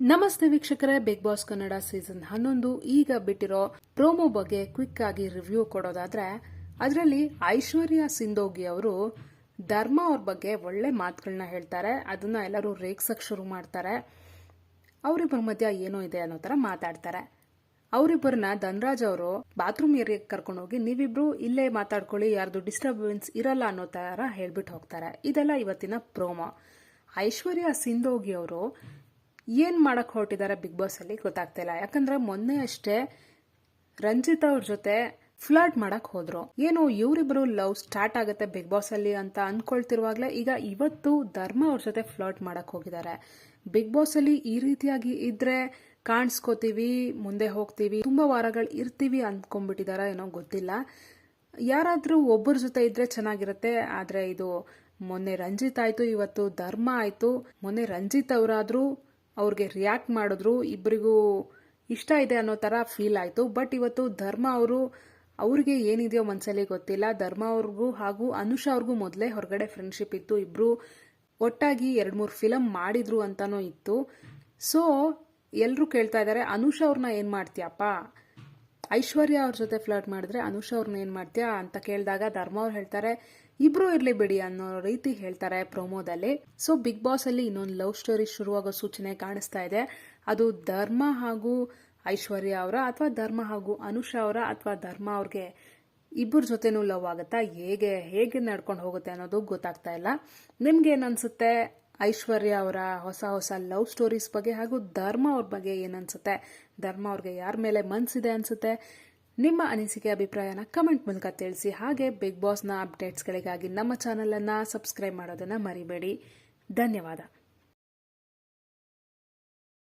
ನಮಸ್ತೆ ವೀಕ್ಷಕರೇ big boss Kannada season ಹನ್ನೊಂದು ಈಗ ಬಿಟ್ಟಿರೋ ಪ್ರೋಮೋ ಬಗ್ಗೆ ಕ್ವಿಕ್ ಆಗಿ ರಿವ್ಯೂ ಕೊಡೋದಾದ್ರೆ, ಅದರಲ್ಲಿ ಐಶ್ವರ್ಯ ಸಿಂಧೋಗಿ ಅವರು ಧರ್ಮ ಅವ್ರ ಬಗ್ಗೆ ಒಳ್ಳೆ ಮಾತುಗಳನ್ನ ಹೇಳ್ತಾರೆ. ಅದನ್ನ ಎಲ್ಲರೂ ರೇಗ್ಸಕ್ ಶುರು ಮಾಡ್ತಾರೆ. ಅವರಿಬ್ಬರ ಮಧ್ಯ ಏನೋ ಇದೆ ಅನ್ನೋ ತರ ಮಾತಾಡ್ತಾರೆ. ಅವರಿಬ್ಬರನ್ನ ಧನರಾಜ್ ಅವರು ಬಾತ್ರೂಮ್ ಏರಿಯಾಗೆ ಕರ್ಕೊಂಡು ಹೋಗಿ, ನೀವಿಬ್ರು ಇಲ್ಲೇ ಮಾತಾಡ್ಕೊಳ್ಳಿ, ಯಾರ್ದು ಡಿಸ್ಟರ್ಬೆನ್ಸ್ ಇರಲ್ಲ ಅನ್ನೋ ತರ ಹೇಳ್ಬಿಟ್ಟು ಹೋಗ್ತಾರೆ. ಇದೆಲ್ಲ ಇವತ್ತಿನ ಪ್ರೋಮೋ. ಐಶ್ವರ್ಯ ಸಿಂಧೋಗಿ ಅವರು ಏನ್ ಮಾಡಕ್ ಹೊರಟಿದ್ದಾರೆ ಬಿಗ್ ಬಾಸ್ ಅಲ್ಲಿ ಗೊತ್ತಾಗ್ತಾ ಇಲ್ಲ. ಯಾಕಂದ್ರೆ ಮೊನ್ನೆ ಅಷ್ಟೇ ರಂಜಿತ್ ಅವ್ರ ಜೊತೆ ಫ್ಲರ್ಟ್ ಮಾಡಕ್ ಹೋದ್ರು. ಏನು, ಇವರಿಬ್ರು ಲವ್ ಸ್ಟಾರ್ಟ್ ಆಗುತ್ತೆ ಬಿಗ್ ಬಾಸ್ ಅಲ್ಲಿ ಅಂತ ಅನ್ಕೊಳ್ತಿರುವಾಗ್ಲೇ ಈಗ ಇವತ್ತು ಧರ್ಮ ಅವ್ರ ಜೊತೆ ಫ್ಲರ್ಟ್ ಮಾಡಕ್ ಹೋಗಿದ್ದಾರೆ ಬಿಗ್ ಬಾಸ್ ಅಲ್ಲಿ ಈ ರೀತಿಯಾಗಿ ಇದ್ರೆ ಕಾಣಿಸ್ಕೋತೀವಿ, ಮುಂದೆ ಹೋಗ್ತೀವಿ, ತುಂಬಾ ವಾರಗಳು ಇರ್ತೀವಿ ಅಂದ್ಕೊಂಡ್ಬಿಟ್ಟಿದಾರ ಏನೋ ಗೊತ್ತಿಲ್ಲ. ಯಾರಾದರೂ ಒಬ್ಬರ ಜೊತೆ ಇದ್ರೆ ಚೆನ್ನಾಗಿರುತ್ತೆ, ಆದ್ರೆ ಇದು ಮೊನ್ನೆ ರಂಜಿತ್ ಆಯ್ತು, ಇವತ್ತು ಧರ್ಮ ಆಯ್ತು. ಮೊನ್ನೆ ರಂಜಿತ್ ಅವರಾದ್ರೂ ಅವ್ರಿಗೆ ರಿಯಾಕ್ಟ್ ಮಾಡಿದ್ರು ಇಬ್ಬರಿಗೂ ಇಷ್ಟ ಇದೆ ಅನ್ನೋ ಥರ ಫೀಲ್ ಆಯಿತು. ಬಟ್ ಇವತ್ತು ಧರ್ಮ ಅವರು ಅವ್ರಿಗೆ ಏನಿದೆಯೋ ಮನಸ್ಸಲ್ಲಿ ಗೊತ್ತಿಲ್ಲ. ಧರ್ಮ ಅವ್ರಿಗೂ ಹಾಗೂ ಅನುಷಾ ಅವ್ರಿಗೂ ಮೊದಲೇ ಹೊರಗಡೆ ಫ್ರೆಂಡ್ಶಿಪ್ ಇತ್ತು. ಇಬ್ಬರು ಒಟ್ಟಾಗಿ ಎರಡು ಮೂರು ಫಿಲಮ್ ಮಾಡಿದ್ರು ಅಂತಲೂ ಇತ್ತು. ಸೊ ಎಲ್ಲರೂ ಕೇಳ್ತಾ ಇದ್ದಾರೆ ಅನುಷಾ ಅವ್ರನ್ನ ಏನು ಮಾಡ್ತೀಯಪ್ಪ ಐಶ್ವರ್ಯ ಅವ್ರ ಜೊತೆ ಫ್ಲರ್ಟ್ ಮಾಡಿದ್ರೆ ಅನುಷಾ ಅವ್ರನ್ನ ಏನು ಮಾಡ್ತೀಯಾ ಅಂತ ಕೇಳಿದಾಗ ಧರ್ಮ ಅವ್ರು ಹೇಳ್ತಾರೆ, ಇಬ್ರು ಇರ್ಲಿ ಬಿಡಿ ಅನ್ನೋ ರೀತಿ ಹೇಳ್ತಾರೆ ಪ್ರೊಮೋದಲ್ಲಿ. ಸೊ ಬಿಗ್ ಬಾಸ್ ಅಲ್ಲಿ ಇನ್ನೊಂದು ಲವ್ ಸ್ಟೋರಿ ಶುರುವಾಗೋ ಸೂಚನೆ ಕಾಣಿಸ್ತಾ ಇದೆ. ಅದು ಧರ್ಮ ಹಾಗೂ ಐಶ್ವರ್ಯ ಅವರ ಅಥವಾ ಧರ್ಮ ಹಾಗೂ ಅನುಷಾ ಅವರ ಅಥವಾ ಧರ್ಮ ಅವ್ರಿಗೆ ಇಬ್ಬರ ಜೊತೆನೂ ಲವ್ ಆಗುತ್ತಾ? ಹೇಗೆ ಹೇಗೆ ನಡ್ಕೊಂಡು ಹೋಗುತ್ತೆ ಅನ್ನೋದು ಗೊತ್ತಾಗ್ತಾ ಇಲ್ಲ. ನಿಮ್ಗೆ ಅನ್ಸುತ್ತೆ? ಐಶ್ವರ್ಯ ಅವರ ಹೊಸ ಹೊಸ ಲವ್ ಸ್ಟೋರೀಸ್ ಬಗ್ಗೆ ಹಾಗೂ ಧರ್ಮ ಅವ್ರ ಬಗ್ಗೆ ಏನನ್ಸುತ್ತೆ? ಧರ್ಮ ಅವ್ರಿಗೆ ಯಾರ ಮೇಲೆ ಮನ್ಸಿದೆ ಅನ್ಸುತ್ತೆ? ನಿಮ್ಮ ಅನಿಸಿಕೆ, ಅಭಿಪ್ರಾಯನ ಕಮೆಂಟ್ ಮೂಲಕ ತಿಳಿಸಿ. ಹಾಗೆ ಬಿಗ್ ಬಾಸ್ನ ಅಪ್ಡೇಟ್ಸ್ಗಳಿಗಾಗಿ ನಮ್ಮ ಚಾನಲನ್ನು ಸಬ್ಸ್ಕ್ರೈಬ್ ಮಾಡೋದನ್ನು ಮರಿಬೇಡಿ. ಧನ್ಯವಾದ.